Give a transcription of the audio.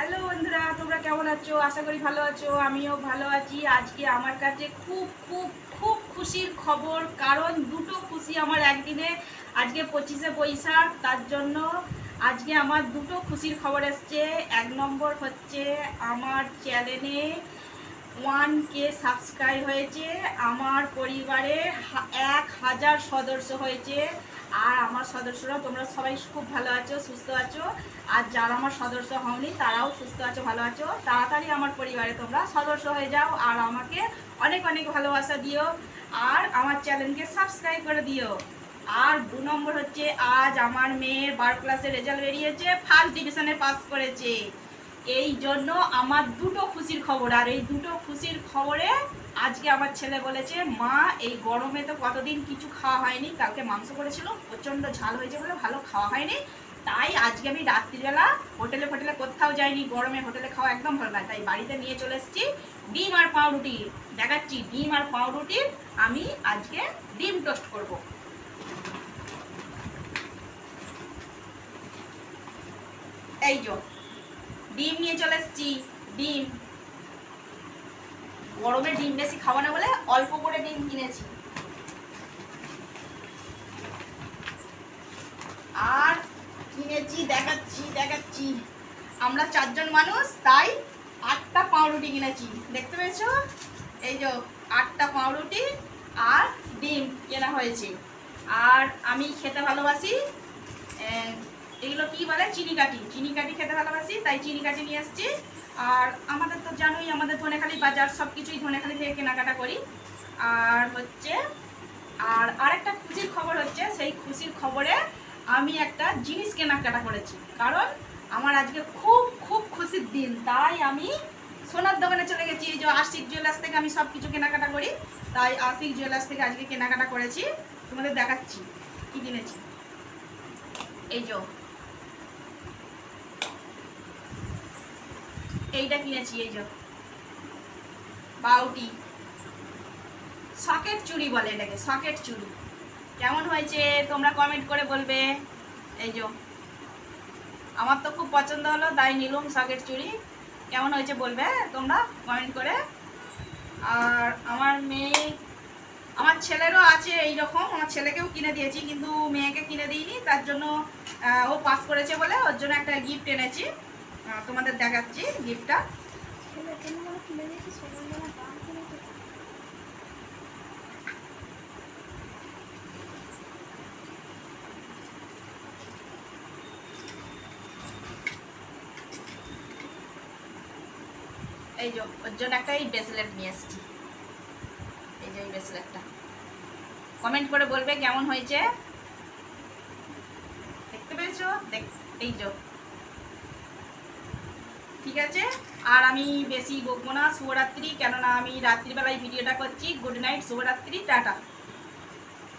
Hello বন্ধুরা, তোমরা কেমন আছো? আশা করি ভালো আছো, আমিও ভালো আছি। আজকে আমার কাছে খুব খুব খুব খুশির খবর, কারণ দুটো খুশি আমার একদিনে, আজকে পঁচিশে বৈশাখ, তার জন্য আজকে আমার দুটো খুশির খবর এসছে। এক নম্বর হচ্ছে, আমার চ্যানেলে ওয়ান কে সাবস্ক্রাইব হয়েছে, আমার পরিবারে এক হাজার সদস্য হয়েছে। আর আমার সদস্যরা, তোমরা সবাই খুব ভালো আছো, সুস্থ আছো। আর যারা আমার সদস্য হওনি, তারাও সুস্থ আছো, ভালো আছো। তাড়াতাড়ি আমার পরিবারে তোমরা সদস্য হয়ে যাও আর আমাকে অনেক অনেক ভালোবাসা দিও। আর আমার চ্যানেলকে সাবস্ক্রাইব করে দিও। আর দু নম্বর হচ্ছে, আজ আমার মেয়ের বার ক্লাসের রেজাল্ট বেরিয়েছে ফার্স্ট ডিভিশনে পাস করেছে। এই জন্য আমার দুটো খুশির খবর, আর এই দুটো খুশির খবরে আজকে আমার ছেলে বলেছে, মা, এই গরমে তো কতদিন কিছু খাওয়া হয়নি, কালকে মাংস করেছিল, প্রচণ্ড ঝাল হয়েছে বলে ভালো খাওয়া হয়নি। তাই আজকে আমি রাত্রিবেলা হোটেলে ফোটেলে কোথাও যাইনি, গরমে হোটেলে খাওয়া একদম ভালো লাগে তাই বাড়িতে নিয়ে চলে এসেছি, ডিম আর পাউরুটি। দেখাচ্ছি, ডিম আর পাউরুটির আমি আজকে ডিম টোস্ট করব। এই যো, ডিম নিয়ে চলে এসেছি, ডিম। গরমে ডিম বেশি খাওয়া না বলে অল্প করে ডিম কিনেছি। আর কিনেছি, দেখাচ্ছি দেখাচ্ছি। আমরা চারজন মানুষ, তাই আটটা পাউরুটি কিনেছি। দেখতে পেয়েছ? এই যে আটটা পাউরুটি আর ডিম কেনা হয়েছে। আর আমি খেতে ভালোবাসি এগুলো কি বলে? চিনি কাঠি চিনি কাঠি খেতে ভালোবাসি, তাই চিনি কাঠি নিয়ে এসেছি আর আমাদের তো জানোই, আমাদের ধনেখালি বাজার সব কিছুই ধনেখালি থেকে কেনাকাটা করি। আর হচ্ছে, আর আরেকটা খুশির খবর হচ্ছে, সেই খুশির খবরে আমি একটা জিনিস কেনাকাটা করেছি। কারণ আমার আজকে খুব খুব খুশির দিন। তাই আমি সোনার দোকানে চলে গেছি। যে আশিক জুয়েলার্স থেকে আমি সব কিছু কেনাকাটা করি। তাই আশিক জুয়েলার্স থেকে আজকে কেনাকাটা করেছি। তোমাদের দেখাচ্ছি, কি কিনেছি। এই যে এইটা কিনেছি, এই যে। বাউটি। সকেট চুড়ি বলে এটাকে, সকেট চুড়ি কেমন হয়েছে? তোমরা কমেন্ট করে বলবে। এই যে। আমার তো খুব পছন্দ হলো, তাই নিলুম সকেট চুড়ি কেমন হয়েছে বলবে তোমরা কমেন্ট করে। আর আমার মেয়ে, আমার ছেলেরও আছে এই রকম আমার ছেলেকেও কিনে দিয়েছি, কিন্তু মেয়েকে কিনে দিইনি, তার জন্য ও পাস করেছে বলে, ওর জন্য একটা গিফট এনেছি। তোমাদের দেখাচ্ছি গিফটটা। এই যে, ওর জন্য একটা এই ব্রেসলেট নিয়ে এসেছি। এই যে, এই ব্রেসলেটটা কমেন্ট করে বলবে কেমন হয়েছে। দেখতে পেয়েছ? দেখ, এই যে। ঠিক আছে? আর আমি বেশি বকবো না। শুভরাত্রি। কেননা আমি রাত্রিবেলায় ভিডিওটা করছি। গুড নাইট, শুভরাত্রি, টাটা।